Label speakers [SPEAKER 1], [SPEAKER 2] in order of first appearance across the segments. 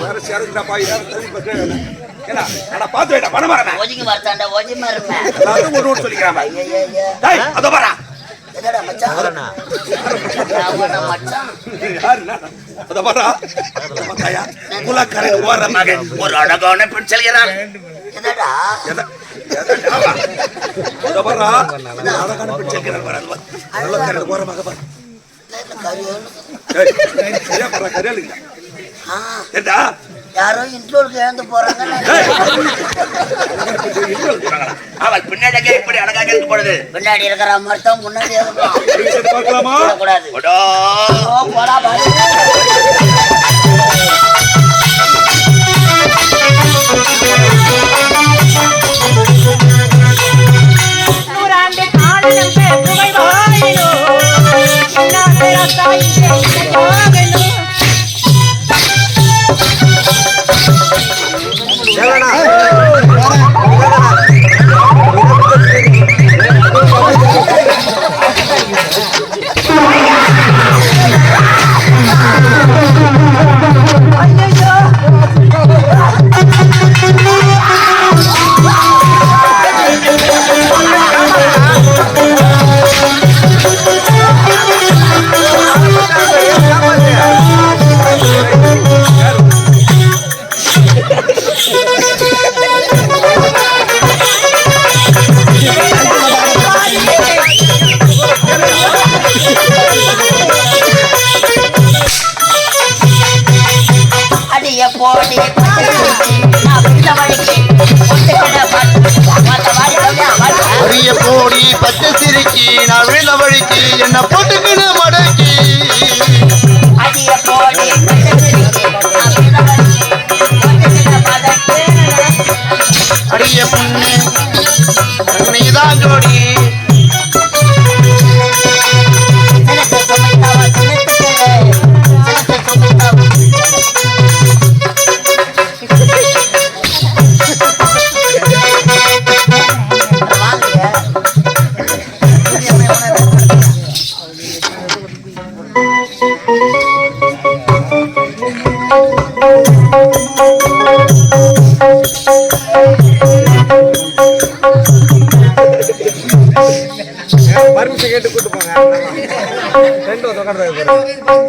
[SPEAKER 1] வேற சேருங்கடா பாய் வேற தள்ளி பக்கம் என்ன? அட பாத்து வேடா பணம் வரேன்
[SPEAKER 2] ஒதுங்கி வரத்தாண்டா ஒதுங்கி மருமே
[SPEAKER 1] எல்லாரும் ஒரு பாய்
[SPEAKER 2] ஐயையே.
[SPEAKER 1] டேய் அதோ வரா.
[SPEAKER 2] என்னடா மச்சான்? ஆமாடா மச்சான்?
[SPEAKER 1] யாருடா அதோ வரா. மத்தாயா குலக்கரை ஓர மகன். ஒரு அழகான பெண் செல்கிறான்
[SPEAKER 2] என்னடா?
[SPEAKER 1] அதோ வரா. அழகான பெண் செல்கிறான் வர. குலக்கரை ஓர மகன் பாரு.
[SPEAKER 2] தெரியல, கரியோன்னு.
[SPEAKER 1] ஏண்டா?
[SPEAKER 2] யாரோ இன்ட்ரோலுக்கு இழந்து போறாங்க?
[SPEAKER 1] அவள் பின்னாடியே இப்படி அழகாக இருக்கு பொழுது
[SPEAKER 2] பின்னாடி இருக்கிற மருத்துவம் முன்னாடி
[SPEAKER 1] பார்க்கலாமா?
[SPEAKER 2] கூடாது. போடா.
[SPEAKER 3] காலம் பெருமை வாழினோ இன்னார் தாய் வாகனோ
[SPEAKER 4] அரிய போடி பச்சை சிரிக்கி நான் விழுந்த வழிக்கு என்ன போட்டுக்கிடு மடக்கி?
[SPEAKER 2] அடிய போடி
[SPEAKER 4] அரிய நீதான் ஜோடி.
[SPEAKER 5] ரெண்டு உட்காந்து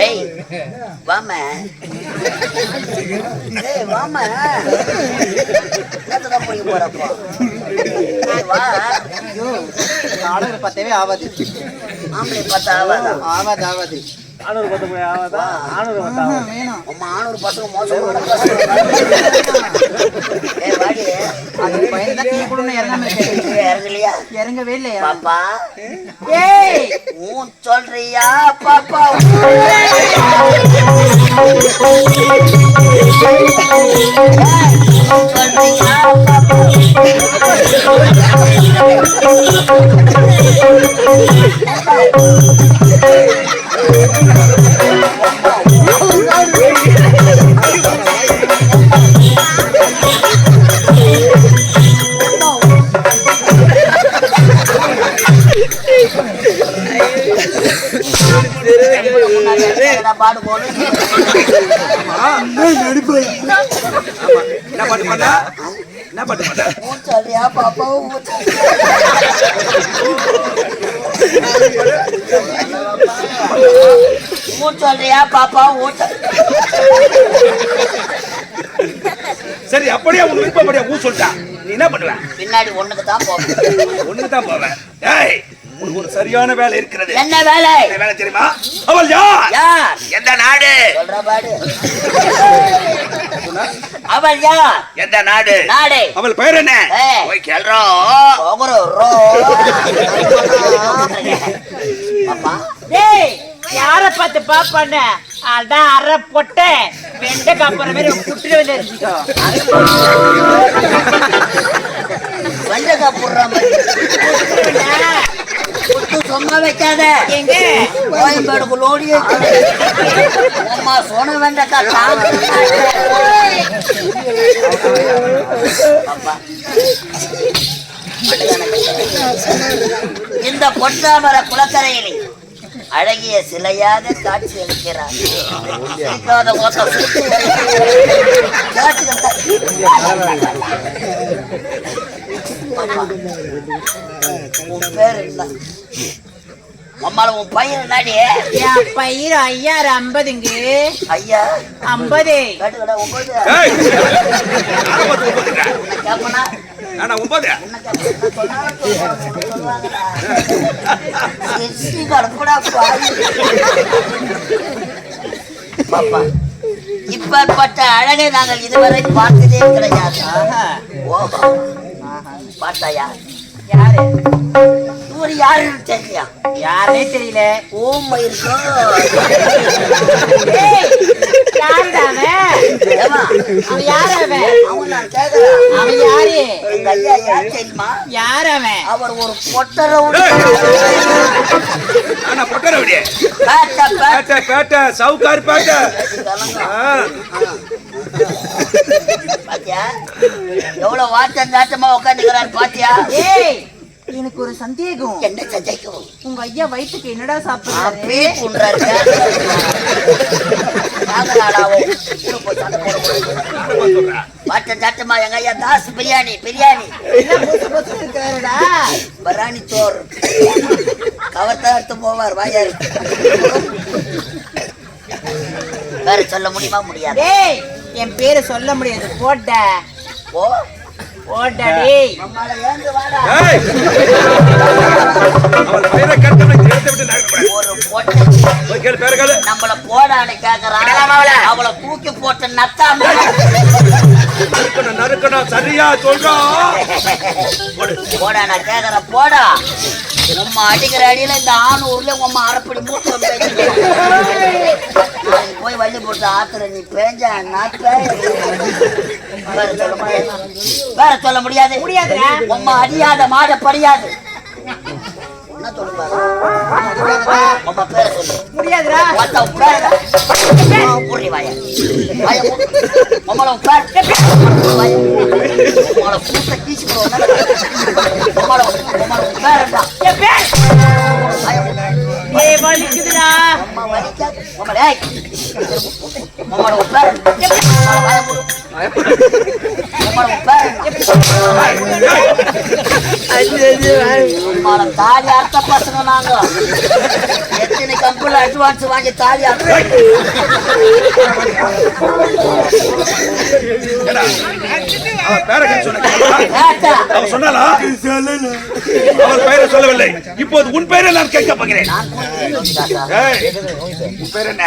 [SPEAKER 2] ஏய் வாம ஏய் வாம என்னத்தடா போய் போறப்போ. வா.
[SPEAKER 6] ஆகாது
[SPEAKER 2] ஆம்பளை பார்த்தா ஆவாதா?
[SPEAKER 6] ஆகாது ஆகாது
[SPEAKER 5] நானூறு பத்து ஆகாதா? நானூறு பத்து ஆகாது?
[SPEAKER 6] வேணும்.
[SPEAKER 2] உம்மா ஆணூறு பசங்க மோசமான
[SPEAKER 6] அது பையன் தான் கீழே கொடுன்னு இறங்காம
[SPEAKER 2] இறங்கலையா?
[SPEAKER 6] இறங்கவே இல்லை
[SPEAKER 2] பாப்பா.
[SPEAKER 6] ஏய்!
[SPEAKER 2] ஊன் சொல்றியா பாப்பா? சொல்றியா பாப்பா? பாடு போடு
[SPEAKER 1] என்ன பாட்டு பண்ண என்ன பாட்டு பண்ண
[SPEAKER 2] ஊன் சொல்றியா பாப்பா சொல்-
[SPEAKER 1] சரி அப்படியே உன் விருப்பப்படியா ஊ சொல்லிட்டா. நீ என்ன பண்ணுவ?
[SPEAKER 2] பின்னாடி ஒண்ணுக்கு தான் போகும்
[SPEAKER 1] ஒண்ணுக்கு தான் போவேன். ஏய் ஒரு சரியான வேலை இருக்கிறது.
[SPEAKER 2] என்ன வேலை?
[SPEAKER 1] என்ன வேலை தெரியுமா? அவள் யார்?
[SPEAKER 2] யார்?
[SPEAKER 1] எந்த நாடு?
[SPEAKER 2] சொல்ற பாடு. அவள் யார்?
[SPEAKER 1] எந்த நாடு?
[SPEAKER 2] நாடு.
[SPEAKER 1] அவள் பெயர் என்ன?
[SPEAKER 2] ஏய்.
[SPEAKER 1] போய்
[SPEAKER 2] ரோ. பாப்பா
[SPEAKER 3] டேய் யார பார்த்து பாப்பான அதான் அரை பொட்டை. வெண்டைக்கு அப்புறம் மாதிரி குட்டி வந்து இருந்துக்கோ
[SPEAKER 2] வெண்டைக்காய் போடுற மாதிரி. சும்மா வைக்காத. கோயம்பேடுக்கு லோடி அம்மா சோன பாப்பா இந்த பொன்னாமர குளக்கரையிலே அழகிய சிலையாக காட்சி அளிக்கிறார். பேர் என்ன அம்மால உன் பையன் என்னடி
[SPEAKER 3] என் பயிர் ஐயாயிரம் ஐம்பதுங்க
[SPEAKER 2] ஐயா
[SPEAKER 3] ஐம்பது
[SPEAKER 2] ஒன்பது பாப்பா இப்பேற்பட்ட அழகை நாங்கள் இதுவரை பார்த்ததே கிடையாது பார்த்தாயா?
[SPEAKER 3] யாரு?
[SPEAKER 2] இவர்
[SPEAKER 3] தெரியல. யாரு அவன்? யாரு?
[SPEAKER 2] எங்க ஐயா யார் தெரியுமா?
[SPEAKER 3] யார் அவன்?
[SPEAKER 2] அவர் ஒரு பொட்டரை
[SPEAKER 1] நானா பொட்டரவடி
[SPEAKER 2] பேட்ட.
[SPEAKER 1] சவுக்கார் பேட்டை.
[SPEAKER 2] பாத்தியா? எவ்வளவு வாட்டம் நாட்டமா உட்காந்துக்கிறாரு பாத்தியா?
[SPEAKER 3] ஏய் எனக்கு ஒரு சந்தேகம்.
[SPEAKER 2] என்ன சந்தைக்கும்
[SPEAKER 3] உங்க ஐயா வயிற்றுக்கு என்னடா சாப்பிடுறாரு?
[SPEAKER 2] வாட்டம் நாட்டமா எங்க ஐயா தாஸ் பிரியாணி பிரியாணி.
[SPEAKER 3] இருக்கிறாருடா
[SPEAKER 2] பராணி சோறு. கவர்த்தா எடுத்து போவார் வாயாரு வேற சொல்ல முடியுமா? முடியாது.
[SPEAKER 3] டேய் என் பேரை சொல்ல முடியாது. போட்ட.
[SPEAKER 2] ஓ.
[SPEAKER 3] போட்டா டேய்.
[SPEAKER 2] நம்மால ஏந்து வாடா
[SPEAKER 1] ஏய். அவள் பெயரை கேட்டவனை இடத்தை விட்டு நகரக்கூடாது.
[SPEAKER 2] ஒரு பொட்டை.
[SPEAKER 1] போய் கேளு, பேரை கேளு.
[SPEAKER 2] நம்மள போடான்னு கேக்குறான். அவளை தூக்கி போட்டு நத்தாம.
[SPEAKER 1] நறுக்கணும், நறுக்கணும், சரியா சொல்றோம்
[SPEAKER 2] போடா. நான் கேக்குற போடா. நம்ம அடிக்கிற அடியில இந்த ஆணூர்ல உங்க அரப்படி மூட்டை வள்ளி போட்டு ஆத்துல நீ பேஞ்சா வேற சொல்ல முடியாது. முடியாது. உம்மா அடியாத மாட படியாது.
[SPEAKER 3] முடியாதுடா. பேர். டேய் வலிக்குதுடா
[SPEAKER 2] valika. Mamala ai. தாலி அர்த்த பசங்க நாங்க. எத்தனை கம்பெனில அட்வான்ஸ் வாங்கி தாலி
[SPEAKER 1] சொல்லவில்லை இப்போது உன் பெயரை நான் கேட்க போகிறேன் உன் பேர் என்ன?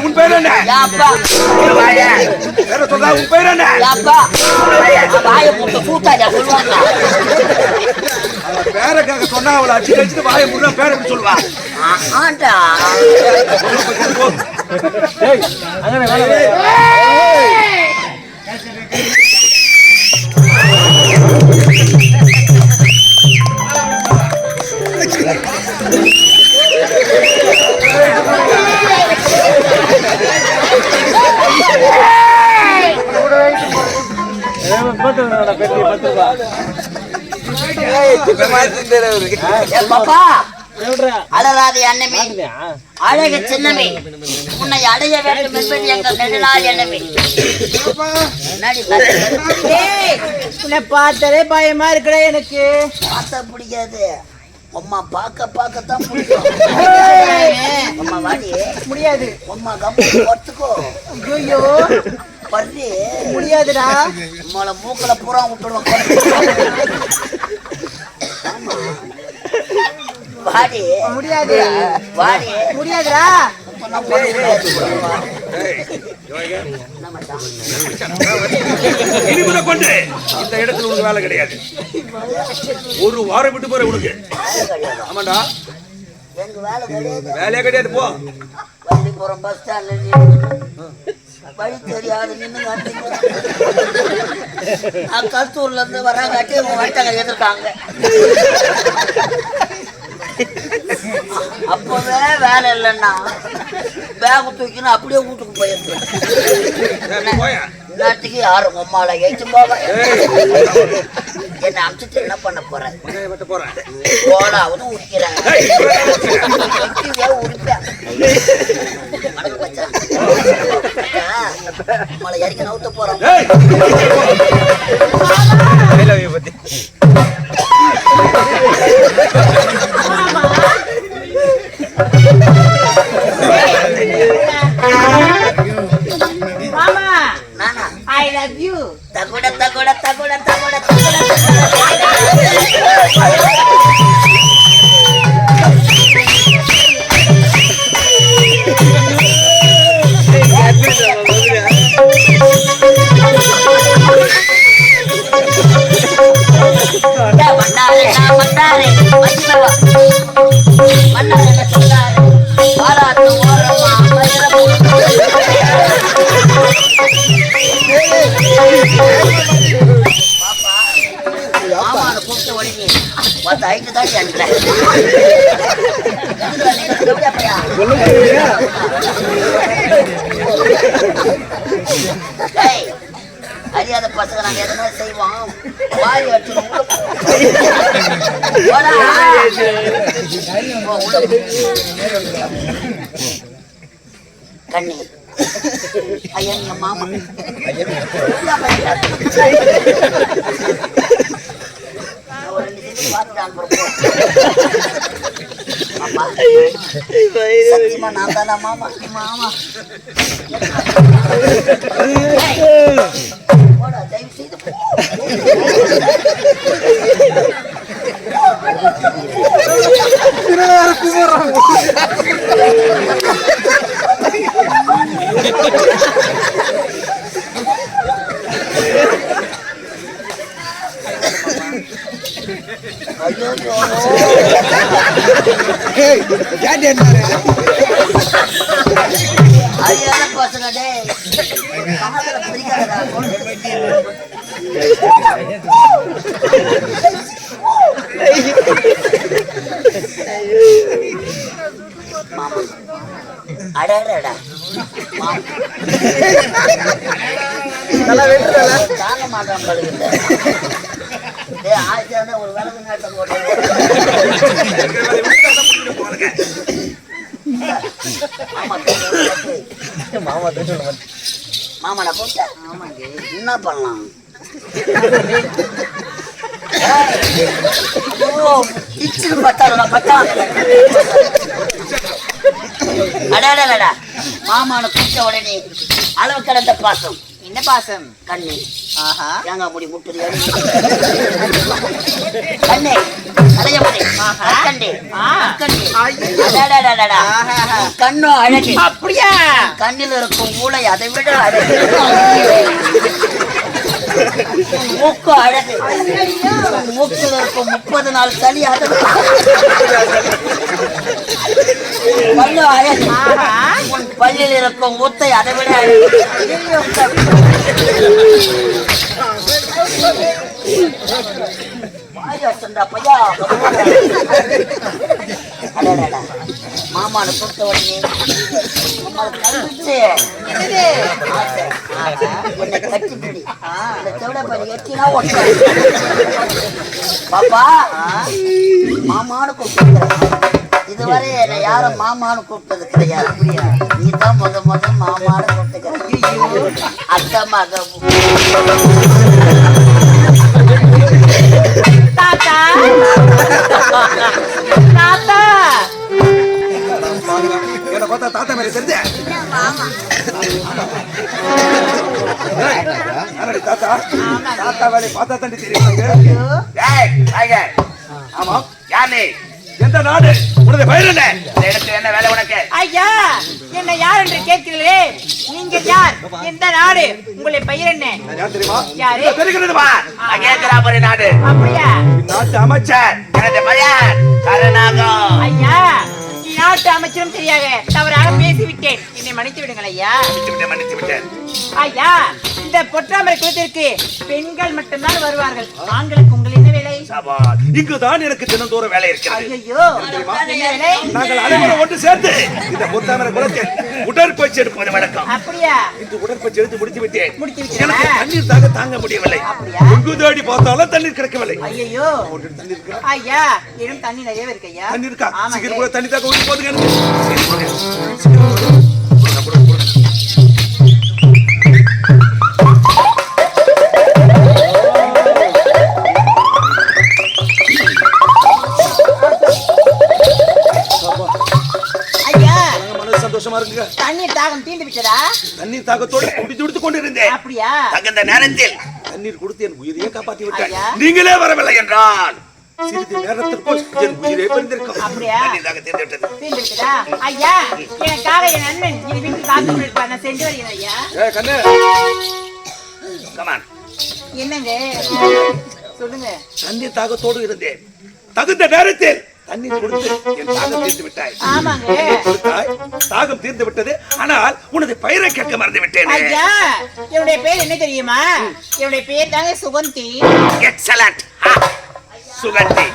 [SPEAKER 1] உன் பேர் என்ன?
[SPEAKER 2] அப்பா
[SPEAKER 1] புடுவாயா புடுவாயா பேர் சொல்லு, உன் பேர் என்ன
[SPEAKER 2] யாப்பா
[SPEAKER 1] பேரை சொல்றா உன் பேர் என்ன
[SPEAKER 2] யாப்பா வாய போட்டு கூட்டாயா சொல்லுவாங்க
[SPEAKER 1] அவள் பேரை கேட்க சொன்னா அவளை அடிச்சு கழிச்சுட்டு வாயை முருகன் பேரை எப்படி சொல்லுவா
[SPEAKER 2] ஆண்டா
[SPEAKER 1] போ.
[SPEAKER 2] ஏ பாப்பா அழகாதி அண்ணமே அழகு சின்னமே உன்னை அடைய வேண்டும் என்பது எங்கள் நெடுநாள்?
[SPEAKER 3] டேய் உன்னை பார்த்தாலே பயமா இருக்குடா எனக்கு
[SPEAKER 2] பார்த்தா பிடிக்காது அம்மா பார்க்க பார்க்கத்தான் அம்மா வாடி.
[SPEAKER 3] முடியாது.
[SPEAKER 2] அம்மா கம்பு ஒத்துக்கோ
[SPEAKER 3] ஐயோ.
[SPEAKER 2] பர்றி
[SPEAKER 3] முடியாதுடா.
[SPEAKER 2] உம்மளை மூக்கல பூரா விட்டுடுவோம். ஆமா. வாடி.
[SPEAKER 3] முடியாது.
[SPEAKER 2] வாடி.
[SPEAKER 3] முடியாதுடா.
[SPEAKER 2] இப்பதான் பொண்ணு விடாது. என்ன மச்சான்?
[SPEAKER 1] இனி முதல் கொண்டு இந்த இடத்துல உனக்கு வேலை கிடையாது. ஒரு வாரம் விட்டு போற உனக்கு. ஆமாண்டா.
[SPEAKER 2] எங்க வேலை கிடையாது.
[SPEAKER 1] வேலையே கிடையாது போ.
[SPEAKER 2] வள்ளிபுரம் பஸ் ஸ்டாண்ட்ல வழி தெரியாது நின்று கத்தூர்ல இருந்து வராங்காட்டி உங்க வட்டங்க எதிர்க்காங்க அப்பவே வேலை இல்லைன்னா பேக் தூக்கின்னு அப்படியே வீட்டுக்கு போயிருந்தேன்
[SPEAKER 1] சரி, போயா?
[SPEAKER 2] இந்நேரத்துக்கு யாரும் உம்மால ஏச்சு போவேன் என்ன அமிச்சிட்டு என்ன பண்ண போறேன்? ஓடாவது உரிக்கிறேன் உரிப்பேன். நம்மளை இறக்கி நவுத்த போறோம். ஐந்து தாண்டி அனுப்புறேன் அறியாத பசங்க நாங்க எதனா செய்வோம் வாய் வச்சு கண்ணி ஐயா நீங்க மாமா நான் ஒரு ரெண்டு செகண்ட் பார்த்துட்டு அனுப்புறேன் மாமா சத்தியமா நான் தானா மாமா மாமா ஏய், போடா, தயவு செய்து போ. ஐயோ அறியாத பசங்க டேய் காதல பிரிக்காதடா மாமா அடடடா
[SPEAKER 5] நல்லா வெட்டுறல
[SPEAKER 2] தாங்க மாட்டான் பழுகிட்ட டேய் ஆச்சான ஒரு விளக்கு நாட்டம் போட்டு ஆமா
[SPEAKER 5] மாமா தெரியும்
[SPEAKER 2] மாமா நான் போட்டேன் ஆமாங்க என்ன பண்ணலாம் இச்சில் பத்தாடா பத்தா அடாடா மாமான கூப்பிட்ட உடனே அளவு கடந்த பாசம்.
[SPEAKER 6] என்ன பாசம்?
[SPEAKER 2] கண்ணு.
[SPEAKER 6] ஆஹா.
[SPEAKER 2] தேங்காய் முடி முட்டுது? கண்ணே. கண்டே அடாடாடாடா கண்ணோ அழகு
[SPEAKER 3] அப்படியா
[SPEAKER 2] கண்ணில் இருக்கும் மூளை அதை விட அழகு மூக்கு அழகு. மூக்கில் இருக்க முப்பது நாள் சளி அதை பல்லு அழகு. உன் பல்லில் இருக்கும் ஊத்தை அதை விட அழகு. பையா. அடடடா பொறுத்த உடனே பாப்பா மாமான்னு கூப்பிட்டு இதுவரை என்னை யாரும் மாமான்னு கூப்பிட்டது கிடையாது. அப்படியா முத முத மாமான்னு கூப்பிட்டுக்கிறேன்
[SPEAKER 3] தாத்தா
[SPEAKER 1] வேலையை பார்த்தா
[SPEAKER 7] ஏய், வாங்க.
[SPEAKER 1] ஆமா.
[SPEAKER 7] யார்?
[SPEAKER 1] எந்த நாடு? உனது பெயர் என்ன?
[SPEAKER 7] இடத்துல என்ன வேலை உனக்கு?
[SPEAKER 3] ஐயா என்ன யார் என்று கேட்கிறீர்களே? நீங்க யார்? எந்த நாடு? உங்களுடைய பெயர் என்ன?
[SPEAKER 1] தெரியுமா?
[SPEAKER 3] யாரு?
[SPEAKER 1] இல்ல, தெரிகிறது வா
[SPEAKER 7] நான் கேட்கிறா நாடு.
[SPEAKER 3] அப்படியா?
[SPEAKER 1] நாட்டு அமைச்சர்
[SPEAKER 7] எனது கருணாகம்.
[SPEAKER 3] ஐயா நாட்டு அமைச்சரும் தெரியாக தவறாக பேசிவிட்டேன். என்னை மன்னித்து விடுங்கள் ஐயா.
[SPEAKER 7] மன்னித்து விட்டேன், மன்னித்து விட்டேன்.
[SPEAKER 3] ஐயா இந்த பொற்றாமரை குலத்திற்கு பெண்கள் மட்டும்தான் வருவார்கள். ஆண்களுக்கு உங்கள் என்ன வேலை.
[SPEAKER 7] இங்குதான் எனக்கு தினந்தோறும் வேலை இருக்கிறது.
[SPEAKER 3] ஐயோ
[SPEAKER 1] நாங்கள் அனைவரும் ஒன்று சேர்ந்து இந்த முத்தாமரை குளத்தில்
[SPEAKER 7] உடற்பயிற்சி எடுப்பது வழக்கம்.
[SPEAKER 3] அப்படியா?
[SPEAKER 7] இந்த உடற்பயிற்சி எடுத்து முடித்து விட்டேன்? எனக்கு தண்ணீர் தாக தாங்க முடியவில்லை? எங்கு தேடி பார்த்தாலும் தண்ணீர் கிடைக்கவில்லை.
[SPEAKER 3] ஐயோ ஐயா இன்னும் தண்ணி நிறைய இருக்கு ஐயா.
[SPEAKER 1] தண்ணி இருக்கா. சீக்கிரம் கூட தண்ணி தாக்க ஊற்றி போதுங்க தாகத்தோடு துடி துடித்துக் கொண்டிருந்தேன்.
[SPEAKER 3] அப்படியா?
[SPEAKER 7] தகுந்த நேரத்தில்
[SPEAKER 1] தண்ணீர் கொடுத்து என் உயிரையே காப்பாத்தி விட்டாய்
[SPEAKER 3] ஐயா.
[SPEAKER 1] நீங்களே வரவில்லை என்றால் சிறிது நேரத்திற்குள் என் உயிரே பிரிந்திருக்கும்.
[SPEAKER 3] அப்படியா?
[SPEAKER 7] தண்ணீர் தாகம் தீர்ந்து விட்டது
[SPEAKER 3] தீண்டு விட்டதா ஐயா எனக்காக என் அண்ணன் இது வீட்டு காத்து கொண்டிருப்பார். நான் சென்று வருகிறேன் ஐயா.
[SPEAKER 1] ஏ கண்ணு.
[SPEAKER 7] கமான்
[SPEAKER 3] என்னங்க? சொல்லுங்க.
[SPEAKER 1] தண்ணீர் தாகத்தோடு இருந்தேன். தகுந்த நேரத்தில் தண்ணீர் கொடுத்து என் தாகம் தீர்த்து விட்டாய். தாகம் தீர்ந்து விட்டது. ஆனால் உனது பெயரை கேட்க மறந்து விட்டேன்.
[SPEAKER 3] ஐயா என்னுடைய பேர் என்ன தெரியுமா? என்னுடைய பேர் தாங்க சுகந்தி.
[SPEAKER 7] எக்ஸலண்ட் சுகந்தி.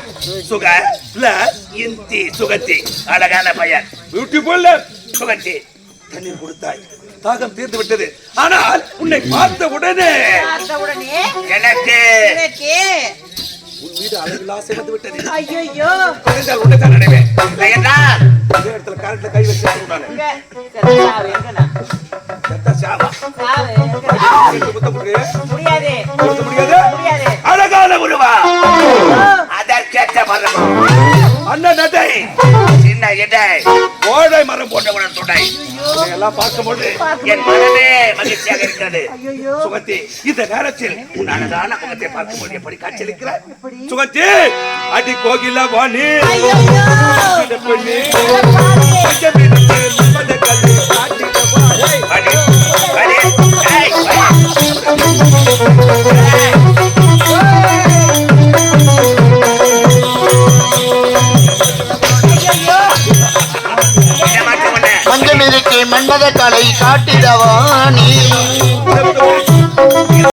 [SPEAKER 7] சுக ல இந்தி சுகந்தி. அழகான பெயர்
[SPEAKER 1] பியூட்டிஃபுல்
[SPEAKER 7] சுகந்தி
[SPEAKER 1] தண்ணீர் கொடுத்தாய். தாகம் தீர்ந்து விட்டது. ஆனால் உன்னை பார்த்த உடனே
[SPEAKER 3] பார்த்த உடனே
[SPEAKER 7] எனக்கு
[SPEAKER 3] எனக்கு
[SPEAKER 1] உன் மீது அளவில்லா சிறந்து விட்டது.
[SPEAKER 3] ஐயோ
[SPEAKER 1] தெரிந்தால் உன்னை தான் நினைவேன் இடத்துல கரண்ட்ல கை வச்சு
[SPEAKER 7] அழகான உருவா அதற்கேற்ற மரம்
[SPEAKER 1] அண்ணன் நதை.
[SPEAKER 7] சின்ன இடை
[SPEAKER 1] கோழை மரம் போட்ட
[SPEAKER 7] போன்றவுடன் துணை.
[SPEAKER 1] எல்லாம் பார்க்கும்போது
[SPEAKER 7] என் மனமே மகிழ்ச்சியாக இருக்கிறது.
[SPEAKER 1] சுகந்தி இந்த நேரத்தில்
[SPEAKER 7] உன் அழகான முகத்தை பார்க்கும்போது எப்படி காட்சியளிக்கிறார்
[SPEAKER 1] சுகந்தி அடி கோகில வாணி. பெண்ணு
[SPEAKER 4] மஞ்சமிருக்கு மன்மத கலை காட்டிடவானி